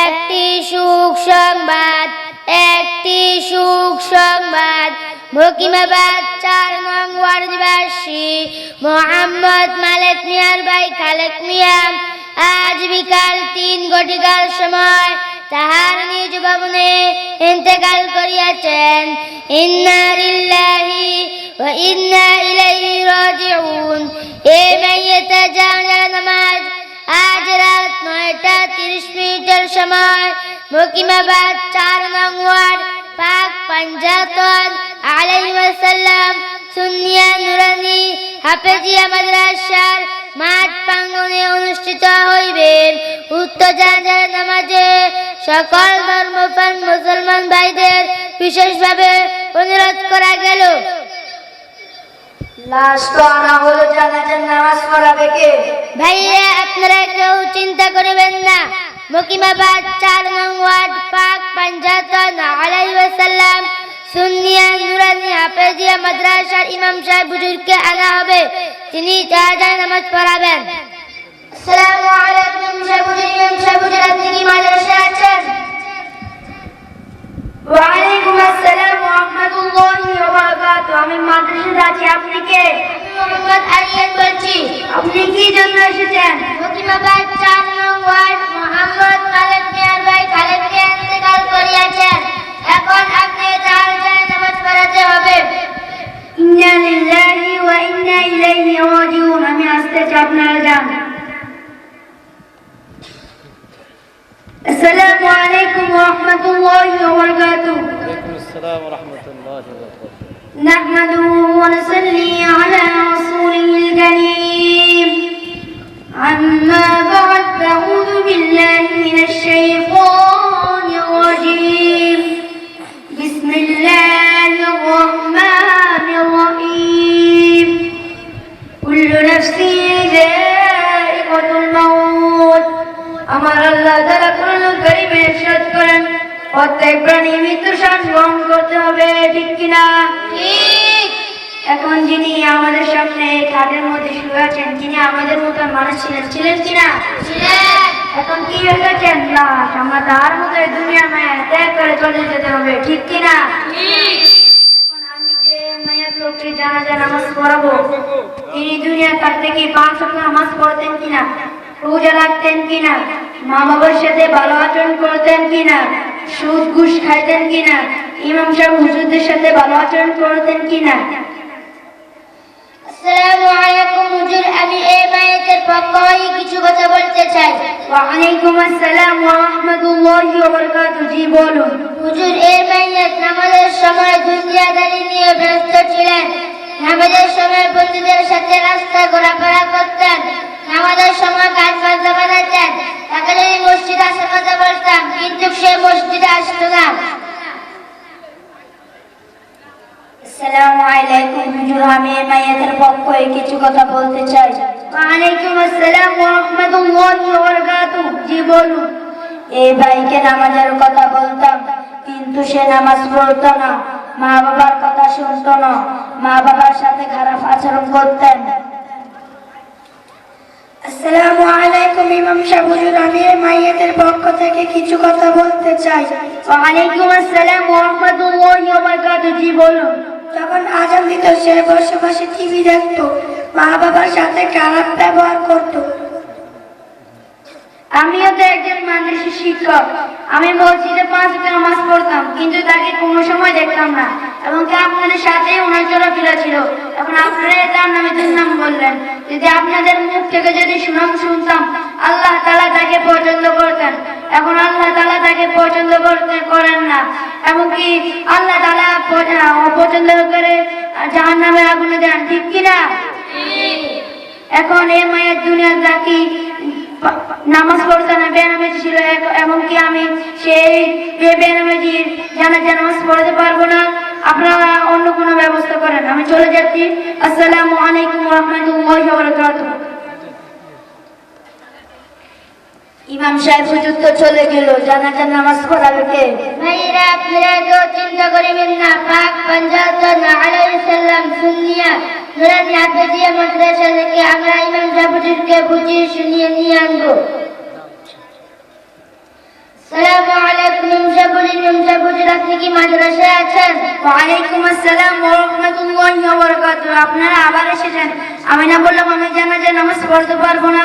একটি সুখ সংবাদ, একটি সুখ সংবাদ। মকিমাবাদ চার নং ওয়ার্ডবাসী মোহাম্মদ মালেক মিয়ার ভাই খালেক মিয়া। আজ বিকাল তিন ঘটিকার সময়, তাহার নিজ ভবনে ইন্তেকাল করিয়াছেন। ইন্না ইন্না ইলাইহি রাজিউন এ মাইয়াতে জানাজা নামাজ, আজ রাত নয়টা তিরিশ মিনিটের সময় মকিমাবাদ চার নং পাক পাঞ্জাতন আলাইসাল্লাম সুনিয়া নুরানি হাফেজিয়া মাদ্রাসার মাঠ প্রাঙ্গনে অনুষ্ঠিত হইবে উক্ত জানাজার নামাজে সকল ধর্মপ্রাণ মুসলমান ভাইদের বিশেষভাবে অনুরোধ করা গেল। লাশ তো আনা হলো জানাজার নামাজ পড়াবে কে? ভাইয়া আপনারা কেউ চিন্তা করবেন না। মকিমাবাদ চার নং ওয়ার্ড পাক পাঞ্জাতন আলাইসাল্লাম সুন্নিয়া নুরানি হাফেজিয়া মাদ্রাসার ইমাম সাহেব বুজুর্গকে আনা হবে। তিনি জাহাজার নামাজ পড়াবেন। আসসালামু আলাইকুম সাহেব হুজুর ইমাম সাহেব হুজুর আপনি কি মাদ্রাসায় আছেন? ওয়ালাইকুম আসসালাম ওয়া রাহমাতুল্লাহি ওয়া বারাকাতুহু। আমি মাদ্রাসায় আছি আপনি কে? মোহাম্মদ বলছি। আপনি কি জন্য এসেছেন? মকিমাবাদ চার নং ওয়ার্ড মোহাম্মদ খালেদ মিয়ার ভাই খালেদ যিনি আমাদের সামনে খাটের মধ্যে শুয়ে আছেন তিনি আমাদের মতো মানুষ ছিলেন। ছিলেন কিনা? এখন কি হয়ে গেছেন লাশ। আমরা তার মতো দুনিয়া মায়া ত্যাগ করে চলে যেতে হবে। ঠিক কিনা? আমি যে নামাজ পড়াবো তিনি দুনিয়া থাকতে কি পাঁচ নামাজ পড়তেন কিনা? রোজা রাখতেন কিনা? মা বাবার সাথে ভালো আচরণ করতেন কিনা? সুদ ঘুষ খাইতেন কিনা? ইমাম সাহেব হুজুরদের সাথে ভালো আচরণ করতেন কিনা? আসসালামু আলাইকুম হুজুর আমি এই মায়ের পক্ষ হয়ে কিছু কথা বলতে চাই। ওয়ালাইকুম আসসালাম ওয়া রাহমাতুল্লাহি ওয়া বারাকাতুহু। জি বলুন। হুজুর এই মাইয়াত নামাজের সময় দুনিয়াদারি নিয়ে ব্যস্ত ছিলেন। নামাজের সময় বন্ধুদের সাথে রাস্তা ঘোরাফেরা করতেন। নামাজের সময় গান বাজনা বাজাতেন তাকে যদি মসজিদ আসার কথা বলতাম কিন্তু সে মসজিদে আসতো না। আসসালামু আলাইকুম হুজুর আমি মাইয়াদের পক্ষ কিছু কথা বলতে চাই। ওয়ালাইকুম আসসালাম ওয়া রাহমাতুল্লাহি ওয়া বারাকাতুহু। জি বলুন। এই ভাইকে নামাজের কথা বলতাম কিন্তু সে নামাজ পড়তো না মা বাবার কথা শুনতো না মা বাবার সাথে খারাপ আচরণ করতেন। আসসালামু আলাইকুম ইমাম সাহেব আমি মাইয়াদের পক্ষ থেকে কিছু কথা বলতে চাই। ওয়ালাইকুম আসসালাম ওয়া রাহমাতুল্লাহি ওয়া বারাকাতুহু। জি বলুন। যখন আজান দিত, সে বসে বসে টিভি দেখতো, মা বাবার সাথে খারাপ ব্যবহার করতো। আমিও তো একজন মাদ্রাসা শিক্ষক। আমি মসজিদে পাঁচ নামাজ পড়তাম, কিন্তু তাকে কোনো সময় দেখতাম না। এবং কি আপনাদের সাথে ওনার চলাফেরা ছিল। এখন আপনারা তার নামে দুর্নাম বললেন। যদি আপনাদের মুখ থেকে যদি সুনাম শুনতাম, আল্লাহ তালা তাকে পছন্দ করতেন। এখন আল্লাহ তালা তাকে পছন্দ করতে করেন না। এমনকি আল্লাহ তালা অপছন্দ করে জাহান নামে আগুনে দেন ঠিক কিনা? এখন এই মায়ের দুনিয়া তাকি নামাজ পড়তে না বেনামাজি ছিল এমনকি আমি সেই বেনামাজির জানাজা নামাজ পড়তে পারব না। আপনারা অন্য কোনো ব্যবস্থা করেন আমি চলে যাচ্ছি। আসসালামু আলাইকুম রহমতুল্লাহ বারাকাতুহু। ইমাম সাহেব হুজুর তো চলে গেল জানাজার নামাজ পড়াবে কে? ভাইরা আপনারা কেউ চিন্তা করিবেন না পাক পাঞ্জাব আলাইহিস সালাম সুন্নিয়া। নুরানি হাফেজিয়া মাদ্রাসা থেকে আমরা ইমাম সাহেবকে বুঝিয়ে শুনিয়ে নিয়ে আনব। সালামু আলাইকুম ইমাম সাহেবুল আপনি কি মাদ্রাসায় আছেন? ওয়ালাইকুম আসসালাম ওয়া রাহমাতুল্লাহি ওয়া বারাকাতুহু। আপনারা আবার এসেছেন। আমি না বললাম আমি জানাজা নামাজ পড়তে পারব না।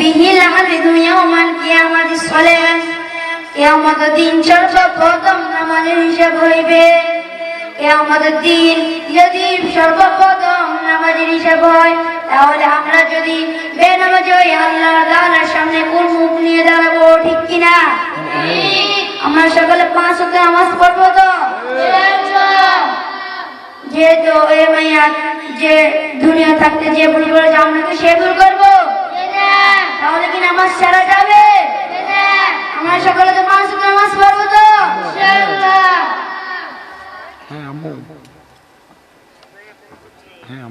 বিহিল আমাদের দুনিয়ামান কিয়ামত সলাত কিয়ামত দিন সর্বপ্রথম নামাজের হিসাব হইবে। কিয়ামত দিন যদি সর্বপ্রথম নামাজের হিসাব হয় তাহলে আমরা যদি বেনামাজ হই আল্লাহ তাআলার সামনে কোন মুখ নিয়ে দাঁড়াবো ঠিক কি না আমরা সকালে পাঁচ হতে নামাজ পড়ব তো? যেহেতু এ মাইয়া যে দুনিয়া থাকতে যে ভুল করেছে আমরা তো সে ভুল করব। তাহলে কি নামাজ ছাড়া যাবে? আমরা সকালে তো পাঁচ নামাজ পড়ব তো? হ্যাঁ হ্যাঁ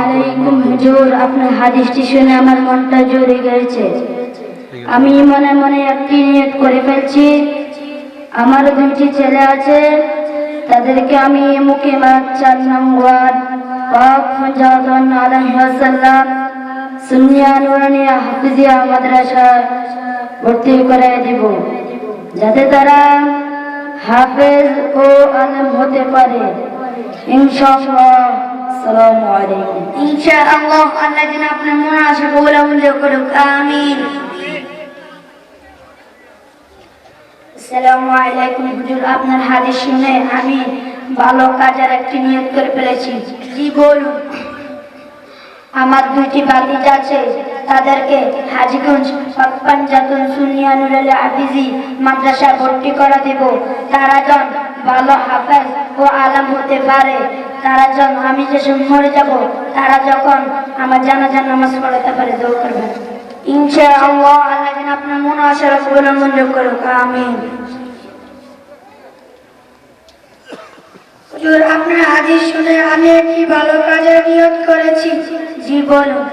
আলাইকুম হুজুর আপনার হাদিসটি শুনে আমার মনটা জুড়ে গেছে। আমি মনে মনে একটি নিয়ত করে ফেলছি। আমার দুইটি ছেলে আছে। তাদেরকে আমি মুখে মার চার নম্বর পাক ফজাতন আলহাসাল্লাম সুনিয়া নুরানিয়া হাফিজিয়া মাদ্রাসায় ভর্তি দিব। যাতে তারা হাফেজ ও হতে পারে। আপনার করুক আপনার হাদিস শুনে আমি ভালো কাজের একটি নিয়ত করে ফেলেছি। জি বলুন? আমার দুইটি বাতিজ আছে তাদেরকে হাজিগঞ্জ পাঞ্জাতুল সুনিয়া নুরাল আফিজি মাদ্রাসা ভর্তি করা দেব। তারা জন ভালো হাফেজ ও আলাম হতে পারে। তারা জন আমি যে মরে যাব, তারা যখন আমার জানাজা নামাজ পড়াতে পারে, দোয়া করবেন। ইনশাআল্লাহ, আল্লাহ যেন আপনার মনে আশা কবুল মঞ্জুর করুক হুজুর, আপনার হাদিস শুনে আমি একটি ভালো কাজের নিয়ত করেছি। জি বলুন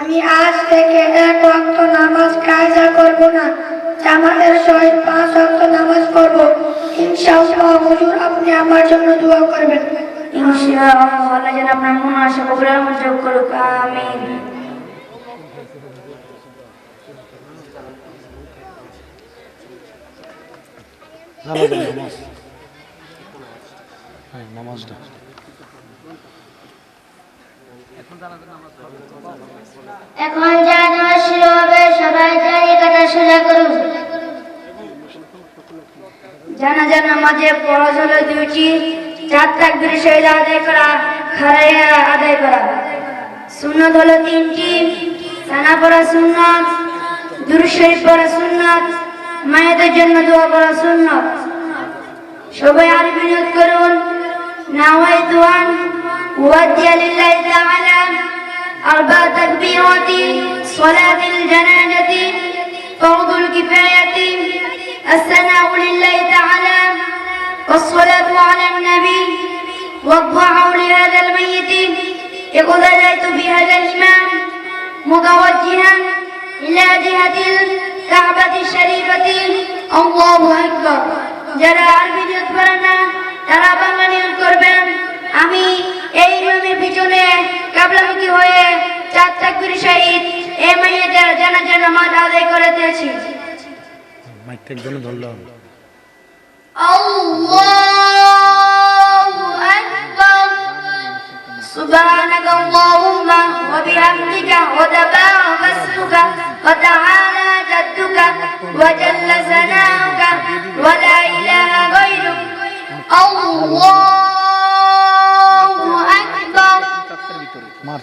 আমি আজ থেকে এক ওয়াক্ত নামাজ কায়দা করব না জামাতের সহিত পাঁচ ওয়াক্ত নামাজ পড়ব। ইনশাআল্লাহ হুজুর আপনি আমার জন্য দোয়া করবেন। ইনশাআল্লাহ আল্লাহ যেন আপনার মনে আশা কবুল মঞ্জুর করুক আমিন। নামাজ নামাজ। হ্যাঁ নামাজটা। এখন যা নামাজ শুরু হবে, সবাই দাঁড়িয়ে কাটা সোজা করুন। জানাজা নামাজে ফরজ হলো দুইটি, চার তাকবীর আদায় করা, খারাইয়া আদায় করা। সুন্নত হলো তিনটি সানা পড়া সুন্নত শরীফ পড়া সুন্নত, মায়েদের জন্য দোয়া করা সুন্নত। সবাই আর বিনোদ করুন নাওয়াইতু আন উয়াদ্দিয়া লিল্লাহি তাআলা أربع تكبيرات صلاة الجنازة فرض الكفاية الثناء لله تعالى والصلاة على النبي والدعاء لهذا الميت اقتديت بهذا الإمام متوجها إلى جهة الكعبة الشريفة الله أكبر যারা আরবি নিয়ত করেন না তারা বাংলা নিয়ত করবেন আমি এই ইমামের পিছনে কাবলামুখী হয়ে চার চাকুরি শহীদ এ মাইয়াদের জানাজা নামাজ আদায় করেতেছি। মাইকটা একজন ধরলো। আল্লাহু আকবার। সুবহানাকা আল্লাহুম্মা ওয়া বিহামদিকা ওয়া তাবারাকা ওয়া তাআলা জাদ্দুকা ওয়া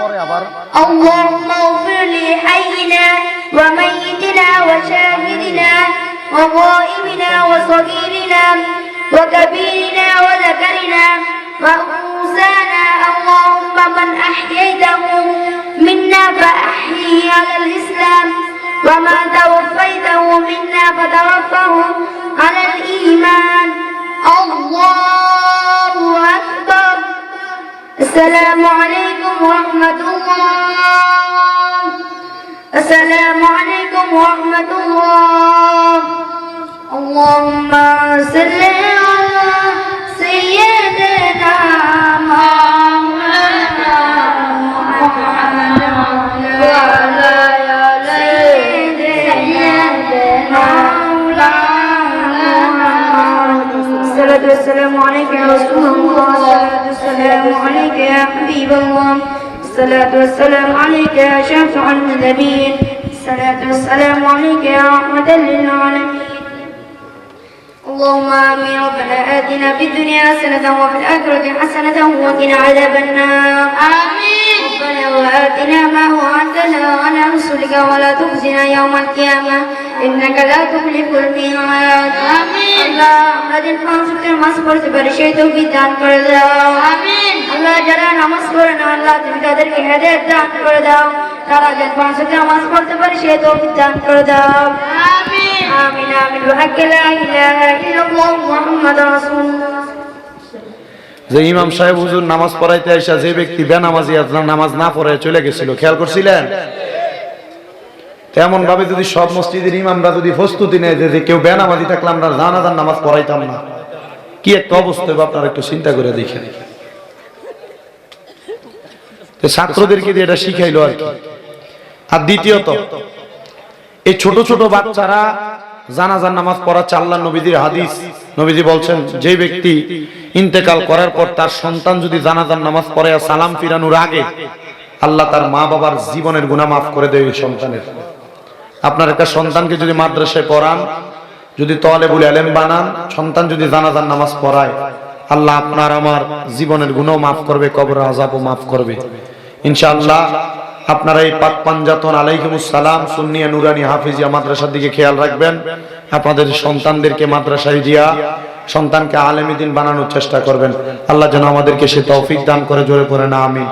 পরে আবার اللهم اغفر لحينا وميتنا وشاهدنا وغائبنا وصغيرنا وكبيرنا وذكرنا وأنسانا اللهم من أحييته منا فأحييه على الإسلام وما توفيته منا فتوفه على الإيمان الله أكبر السلام عليكم ورحمة الله. السلام عليكم ورحمة الله. اللهم صل على سيدنا محمد وعلى سيدنا مولانا يا رسول الله. والسلام عليك يا حبيب الله. الصلاة والسلام عليك يا شافع النبيين. الصلاة والسلام عليك يا رحمة للعالمين. اللهم آمين. ربنا آتنا في الدنيا حسنة وفي الآخرة حسنة وقنا عذاب النار. آمين. ربنا وآتنا ما وعدتنا على رسلك ولا تخزنا يوم القيامة. إنك لا تخلف الميعاد آمين আল্লাহ আমরা দিন পাঁচ ওয়াক্তের নামাজ পড়তে পারি সেই তৌফিক দান করে দাও আমিন আল্লাহ যারা নামাজ পড়ে না আল্লাহ তুমি তাদেরকে হেদায়েত দান করে দাও তারা যেন পাঁচ ওয়াক্তের নামাজ পড়তে পারে সেই তৌফিক দান করে দাও আমিন আমিন আমিন بحق لا إله إلا الله محمد رسول الله যে ইমাম সাহেব হুজুর নামাজ পড়াইতে আইসা যে ব্যক্তি বেনামাজি আপনার নামাজ না পড়ে চলে গেছিল খেয়াল করছিলেন তেমন ভাবে যদি সব মসজিদের ইমামরা যদি প্রস্তুতি নেয় যে কেউ বেনামাজি থাকলে আমরা জানাজার নামাজ পড়াইতাম না। কি একটা অবস্থা আপনারা একটু চিন্তা করে দেখেন। ছাত্রদেরকে দিয়ে এটা শিখাইলো আর কি। আর দ্বিতীয়ত, এই ছোট ছোট বাচ্চারা জানাজার নামাজ পড়া চাল্লা নবীদের হাদিস। নবীজি বলছেন যে ব্যক্তি ইন্তেকাল করার পর তার সন্তান যদি জানাজার নামাজ পড়ে আর সালাম ফিরানোর আগে আল্লাহ তার মা বাবার জীবনের গুনাহ মাফ করে দেয় ওই সন্তানের। আপনার একটা সন্তানকে যদি মাদ্রাসায় পড়ান, যদি তলে বলে আলেম বানান, সন্তান যদি জানাজার নামাজ পড়ায়, আল্লাহ আপনার আমার জীবনের গুণও মাফ করবে, কবর আজাবও মাফ করবে। ইনশাআল্লাহ আপনারা এই পাক পাঞ্জাতন আলাইকুমুস সালাম, সুন্নিয়া নুরানি হাফিজিয়া মাদ্রাসার দিকে খেয়াল রাখবেন। আপনাদের সন্তানদেরকে মাদ্রাসায় দিয়া সন্তানকে আলেমী দিন বানানোর চেষ্টা করবেন। আল্লাহ যেন আমাদেরকে সে তৌফিক দান করে, জোরে পড়ে না, আমিন।